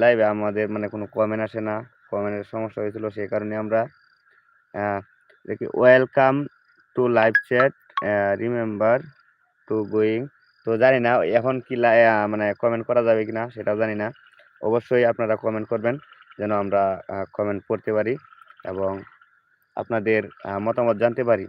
লাইভে আমাদের মানে কোনো কমেন্ট আসে না। কমেন্টের সমস্যা হয়েছিল সেই কারণে আমরা দেখি welcome to live chat remember to going তো জানি না এখন কি মানে কমেন্ট করা যাবে কিনা সেটাও জানি না। অবশ্যই আপনারা কমেন্ট করবেন যেন আমরা কমেন্ট পড়তে পারি এবং আপনাদের মতামত জানতে পারি।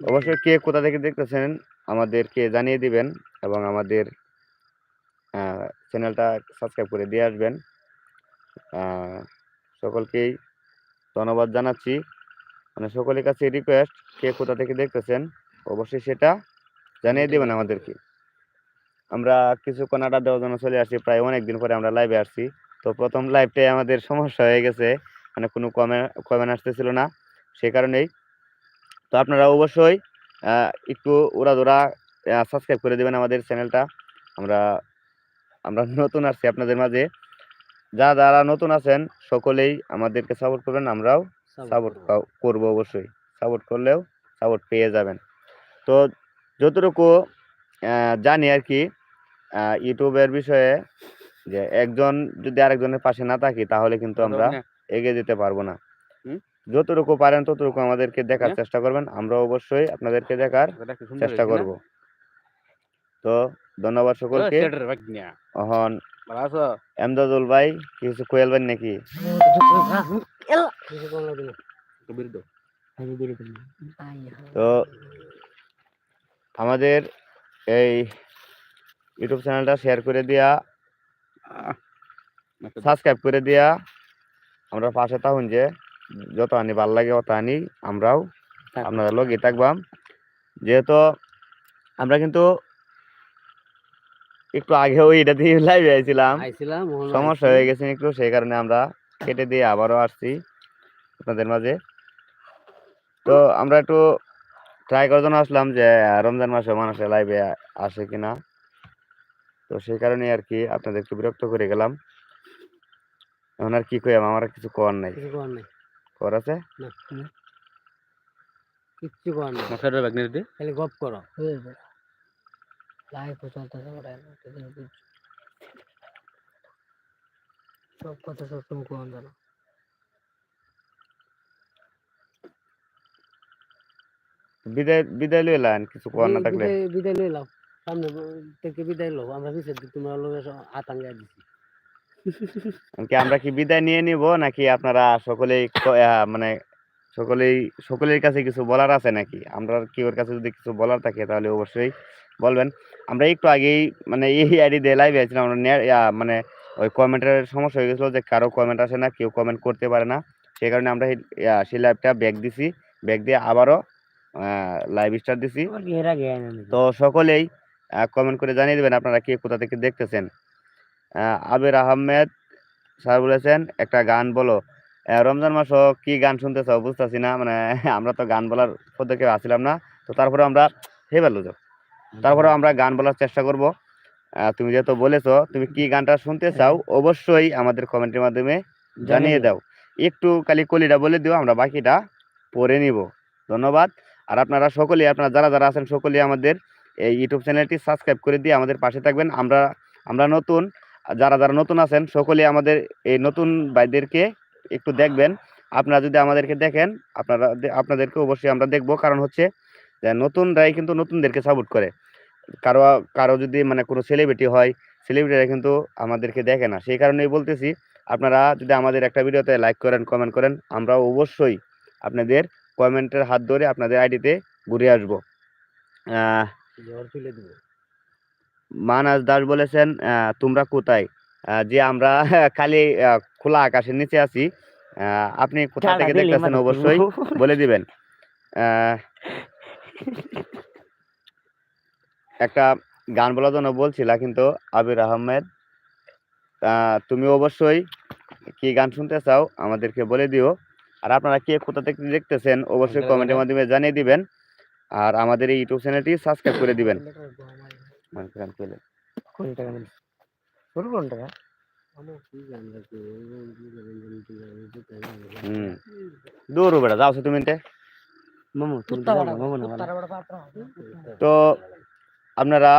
অবশ্যই কে কোথা থেকে দেখতেছেন আমাদেরকে জানিয়ে দিবেন এবং আমাদের চ্যানেলটা সাবস্ক্রাইব করে দিয়ে আসবেন। সকলকেই ধন্যবাদ জানাচ্ছি। মানে সকলের কাছে রিকোয়েস্ট কে কোথা থেকে দেখতেছেন অবশ্যই সেটা জানিয়ে দেবেন আমাদেরকে। আমরা কিছুক্ষণ আড্ডা দেওয়ার জন্য চলে আসছি প্রায় অনেক দিন পরে আমরা লাইভে আসছি। তো প্রথম লাইভটাই আমাদের সমস্যা হয়ে গেছে মানে কোনো কমে কমেন্ট আসতেছিল না সে কারণেই। তো আপনারা অবশ্যই একটু একটু উড়াধুরা সাবস্ক্রাইব করে দেবেন আমাদের চ্যানেলটা আমরা আমরা নতুন আসছি আপনাদের মাঝে। যারা যারা নতুন আছেন সকলেই আমাদেরকে সাপোর্ট করবেন আমরাও সাপোর্ট করব। অবশ্যই। সাপোর্ট করলেও সাপোর্ট পেয়ে যাবেন। তো যতটুকু জানি আর কি ইউটিউবের বিষয়ে যে একজন যদি আরেকজনের পাশে না থাকি তাহলে কিন্তু আমরা এগিয়ে যেতে পারব না। যতটুকু পারেন ততটুকু আমাদেরকে দেখার হ্যাঁ। চেষ্টা করবেন। আমরা অবশ্যই আপনাদেরকে দেখার চেষ্টা করব। তো ধন্যবাদ সকলকে। এখন ভালো এমদাদুল ভাই কিছু কোয়েলবেন নাকি? তো আমাদের এই ইউটিউব চ্যানেলটা শেয়ার করে দিয়া সাবস্ক্রাইব করে দিয়া আমরা পাশে থাকুন যে যত আনি ভালো লাগে অত আনি আমরাও আপনাদের লগে থাকবাম। যেহেতু আমরা কিন্তু একটু আগেও এটা দিয়ে লাইভে আইছিলাম। আইছিলাম সমস্যা হয়ে গেছে একটু সেই কারণে আমরা কেটে দিয়ে আবারও আসছি আপনাদের মাঝে। তো আমরা একটু ট্রাই করার জন্য আসলাম যে রমজান মাসে মানুষের লাইভে আসে কিনা। তো সেই কারণে আর কি আপনাদের একটু বিরক্ত করে গেলাম। এখন আর কি কই আমার আর কিছু করার নাই। কিছু করার নাই। কর আছে। কিচ্ছু করার নাই। মশার ব্যাগ নিয়ে দে। খালি গপ করো। চলতেছে ওটাই। সব কথা সবসময় কোন জানো? বিদায় বিদায় কিছু না থাকলে। বিদায় লইলাম সামনে থেকে বিদায় লো আমরা পিছের দিক তোমার লোক আতাঙ্গা দিছি কি আমরা কি বিদায় নিয়ে নিব নাকি আপনারা সকলেই মানে সকলেই সকলের কাছে কিছু বলার আছে নাকি? আমরা কি ওর কাছে যদি কিছু বলার থাকে তাহলে অবশ্যই বলবেন? আমরা একটু আগেই মানে এই আইডি দিয়ে লাইভে আছিলাম আমরা মানে ওই কমেন্টের সমস্যা হয়ে গেছিল যে কারও কমেন্ট আসে না কেউ কমেন্ট করতে পারে না। সেই কারণে আমরা সেই লাইভটা ব্যাক দিছি। ব্যাক দিয়ে আবারও লাইভ স্টার্ট দিছি। তো সকলেই কমেন্ট করে জানিয়ে দেবেন আপনারা কে কোথা থেকে দেখতেছেন। আবির আহমেদ স্যার বলেছেন একটা গান বলো। রমজান মাসও কি গান শুনতে চাও বুঝতেছি না মানে আমরা তো গান বলার পদ্ধতি আসছিলাম না। তো তারপরে আমরা হে ভালো যাও। তারপরে আমরা গান বলার চেষ্টা করব। তুমি যেহেতু বলেছ তুমি কি গানটা শুনতে চাও অবশ্যই আমাদের কমেন্টের মাধ্যমে জানিয়ে দাও। একটু খালি কলিটা বলে দিও আমরা বাকিটা পড়ে নিব। ধন্যবাদ। আর আপনারা সকলেই আপনারা যারা যারা আছেন সকলেই আমাদের এই ইউটিউব চ্যানেলটি সাবস্ক্রাইব করে দিয়ে আমাদের পাশে থাকবেন। আমরা আমরা নতুন যারা যারা নতুন আছেন সকলেই আমাদের এই নতুন ভাইদেরকে একটু দেখবেন। আপনারা যদি আমাদেরকে দেখেন আপনারা আপনাদেরকে অবশ্যই আমরা দেখব। কারণ হচ্ছে নতুনরাই কিন্তু নতুনদেরকে সাপোর্ট করে। কারও কারও যদি মানে কোনো সেলিব্রিটি হয় সেলিব্রিটিরা কিন্তু আমাদেরকে দেখে না। সেই কারণেই বলতেছি আপনারা যদি আমাদের একটা ভিডিওতে লাইক করেন কমেন্ট করেন আমরা অবশ্যই আপনাদের কমেন্টের হাত ধরে আপনাদের আইডিতে ঘুরে আসব। মানাস দাস বলেছেন তোমরা কোথায়? যে আমরা খালি খোলা আকাশের নিচে আছি আহ, আপনি কোথা থেকে দেখতেছেন মানে অবশ্যই বলে দিবেন। আহ, একটা গান বলার জন্য বলছিলা কিন্তু আবির আহমেদ আহ, তুমি অবশ্যই কি গান শুনতে চাও আমাদেরকে বলে দিও। আর আপনারা কে কোথা থেকে দেখতেছেন অবশ্যই কমেন্টের মাধ্যমে জানিয়ে দিবেন। আর আমাদের এই ইউটিউব চ্যানেলটি সাবস্ক্রাইব করে দিবেন। দূর বেড়া যাও। তুমি তো আপনারা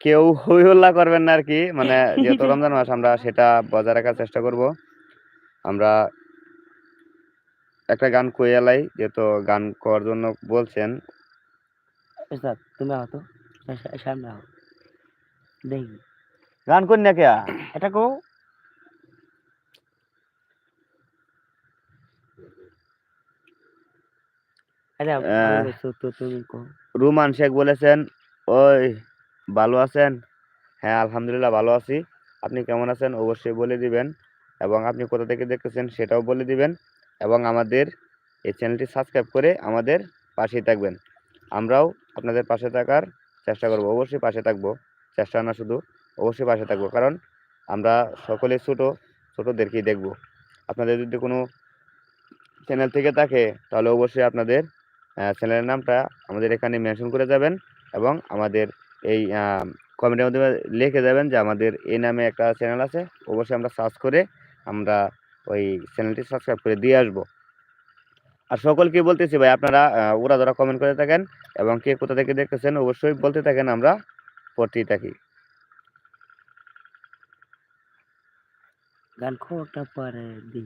কেউ হই হল্লা করবেন না আর কি মানে যেহেতু রমজান মাস আমরা সেটা বজায় রাখার চেষ্টা করব। আমরা একটা গান কই এলাই যেহেতু গান করার জন্য বলছেন। তুমি আহো তো সা- সা- সামনে আহো দেখি। গান করি না কে এটা কো আরে আমি আহ, বলছি, তো তুমি কো রুমান শেখ বলেছেন ওই ভালো আছেন? হ্যাঁ আলহামদুলিল্লাহ ভালো আছি। আপনি কেমন আছেন? অবশ্যই বলে দিবেন এবং আপনি কোথা থেকে দেখতেছেন সেটাও বলে দিবেন এবং আমাদের এই চ্যানেলটি সাবস্ক্রাইব করে আমাদের পাশেই থাকবেন। আমরাও আপনাদের পাশে থাকার চেষ্টা করব অবশ্যই পাশে থাকব। চেষ্টা না শুধু অবশ্যই পাশে থাকব কারণ আমরা সকলে ছোট ছোটোদেরকেই দেখব। আপনাদের যদি কোনো চ্যানেল থেকে থাকে তাহলে অবশ্যই আপনাদের চ্যানেলের নামটা আমাদের এখানে মেনশন করে যাবেন এবং আমাদের এই কমেন্টের মধ্যে লিখে যাবেন যে আমাদের এই নামে একটা চ্যানেল আছে, অবশ্যই আমরা সার্চ করে আমরা ওই চ্যানেলটি সাবস্ক্রাইব করে দিয়ে আসব। আর সকলকে বলতেছি ভাই, আপনারা ওরা ধরা কমেন্ট করে থাকেন এবং কে কোথা থেকে দেখতেছেন, অবশ্যই বলতে থাকেন আমরা, পড়তেই থাকি। গান খোটা পারে দি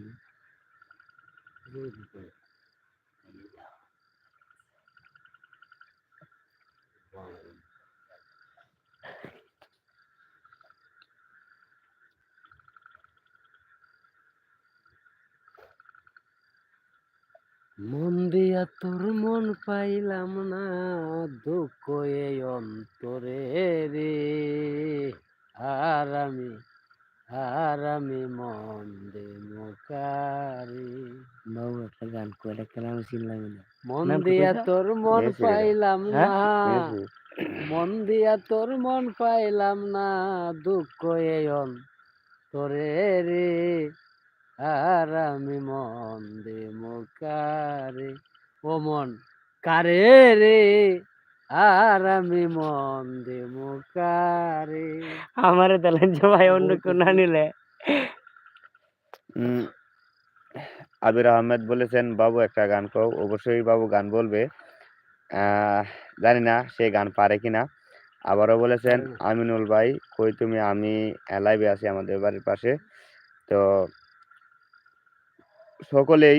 মন দিয়া তোর মন পাইলাম না দুঃখ এই অন্তরে রে। আর আমি আর আমি মন দে মোকারি। বাবু একটা গান করে কেন আমি চিনলাম না? মন দিয়া তোর মন পাইলাম হ্যাঁ? না মেসি। মন দিয়া তোর মন পাইলাম না দুঃখ এই অন্তরে রে। আর আমি মন দে মোকারে ও মন কারে রে আর আমি মন দে মোকারে আমারে দিলেন যে ভাই অন্য কেউ না নিলে। উম, আবির আহমেদ বলেছেন বাবু একটা গান কও। অবশ্যই বাবু গান বলবে। আহ, জানি না সে গান পারে কিনা। আবারও বলেছেন আমিনুল ভাই কই তুমি? আমি লাইভে আছি আমাদের বাড়ির পাশে। তো সকলেই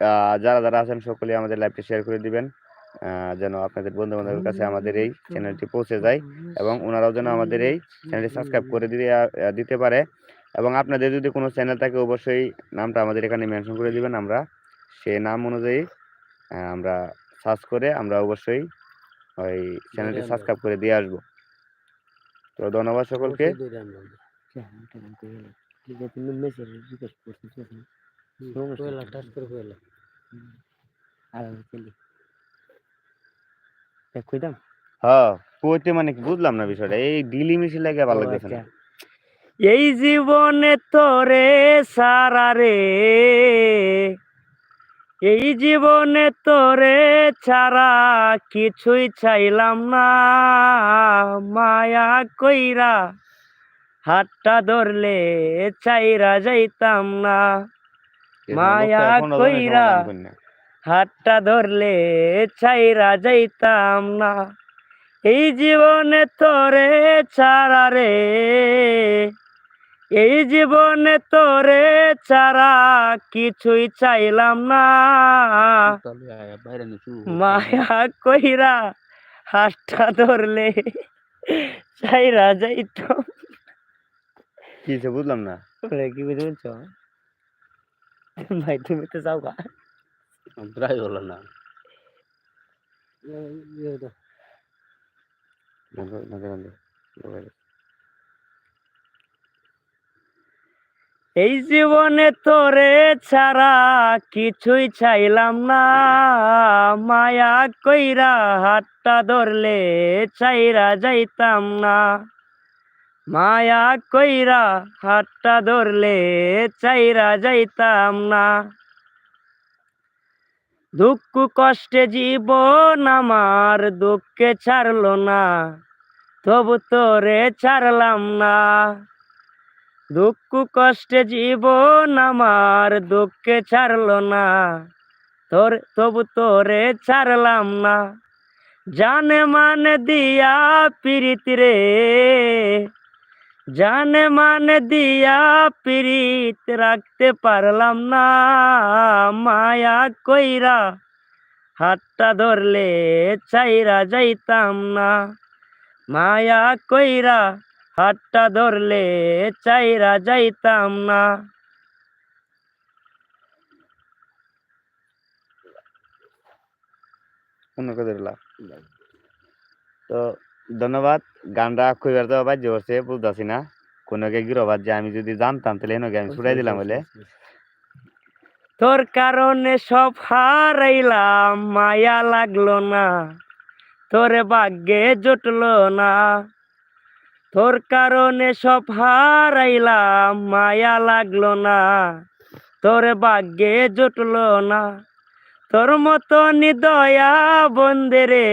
আহ, যারা যারা আছেন সকলেই আমাদের লাইভটি শেয়ার করে দিবেন। আহ, যেন আপনাদের বন্ধু বান্ধবের কাছে আমাদের এই চ্যানেলটি পৌঁছে যায় এবং ওনারাও যেন আমাদের এই চ্যানেলটি সাবস্ক্রাইব করে দিয়ে আহ, দিতে পারে। এবং আপনাদের যদি কোনো চ্যানেল থাকে অবশ্যই নামটা আমাদের এখানে মেনশন করে দিবেন আমরা। সেই নাম অনুযায়ী আমরা সার্চ করে আমরা অবশ্যই ওই চ্যানেলটি। সাবস্ক্রাইব করে দিয়ে আসব। তো ধন্যবাদ সকলকে। আনব আমরা। হ্যাঁ, করে। আর চলি। কইতাম? হ্যাঁ কইতে মানে বুঝলাম না বিষয়টা এই ডিলি মিশি লাগে ভালো লাগতেছে না আচ্ছা। এই জীবনে তোরে সারা রে এই জীবনে তোরে ছাড়া কিছুই চাইলাম না মায়া কইরা হাতটা ধরলে চাইরা যাইতাম না মায়া কইরা। হাতটা ধরলে চাইরা যাইতাম না। এই জীবনে তোরে ছাড়া রে এই জীবনে তোরে ছাড়া কিছুই চাইলাম না। মায়া কইরা হাতটা ধরলে চাইরা যাইতাম কি বুঝলাম না। কি বুঝতে পারছ ভাই তুমি তো যাও গা প্রায় হলো না। এই জীবনে তোরে ছাড়া কিছুই চাইলাম না। মায়া কইরা হাতটা ধরলে চাইরা যাইতাম না। মায়া কইরা হাতটা ধরলে চাইরা যাইতাম না। দুঃখ কষ্টে জীবন আমার দুঃখে ছাড়ল না, তবু তোরে ছাড়লাম না। দুঃখ কষ্টে জীবন আমার দুঃখে ছাড়লো না, তোর তবু তোরে ছাড়লাম না। জানে মানে দিয়া পিরিত রে জানে মানে দিয়া পিরিত রাখতে পারলাম না মায়া কইরা হাতটা ধরলে চাইরা যাইতাম না মায়া কইরা হাতটা ধরলে চাইরা যাইতাম না তো ধন্যবাদ। গানটা খুব একটা বাজ্য করছে বুঝতেছি না। কোনো কে গিরবাদ যে আমি যদি জানতাম তাহলে এনে আমি ছুটাই দিলাম বলে। তোর কারণে সব হারাইলাম মায়া লাগল না। তোর ভাগ্যে জুটলো না। তোর কারণে সব হারাইলাম মায়া লাগল না। তোর ভাগ্যে জুটলো না। তোর মতো নিদয়া বন্দে রে।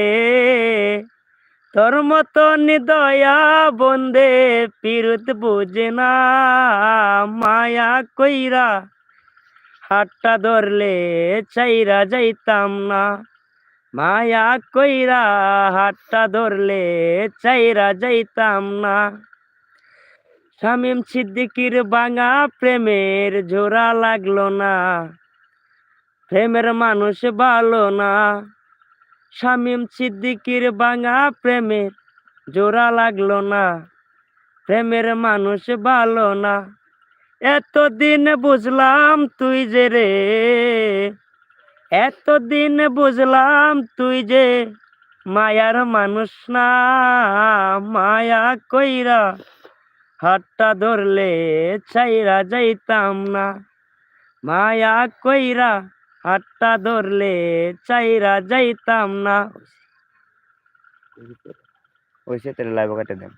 তোর মতো নিদয়া বন্দে পিরুত বুঝে না মায়া কইরা। হাতটা ধরলে চাইরা যাইতাম না। মায়া কইরা হাতটা ধরলে চাইরা যাইতাম না। শামিম সিদ্দিকির বাঙা প্রেমের জোড়া লাগল না। প্রেমের মানুষ ভালো না। শামিম সিদ্দিকির বাঙা প্রেমের জোড়া লাগল না। প্রেমের মানুষ ভালো না। এতদিন বুঝলাম তুই যে রে। এতদিন বুঝলাম তুই যে মায়ার মানুষ না। মায়া কইরা হাতটা ধরলে চাইরা যাইতাম না। মায়া কইরা হাতটা ধরলে চাইরা যাইতাম না। ওইসে তাহলে লাইভ কাটে দেন।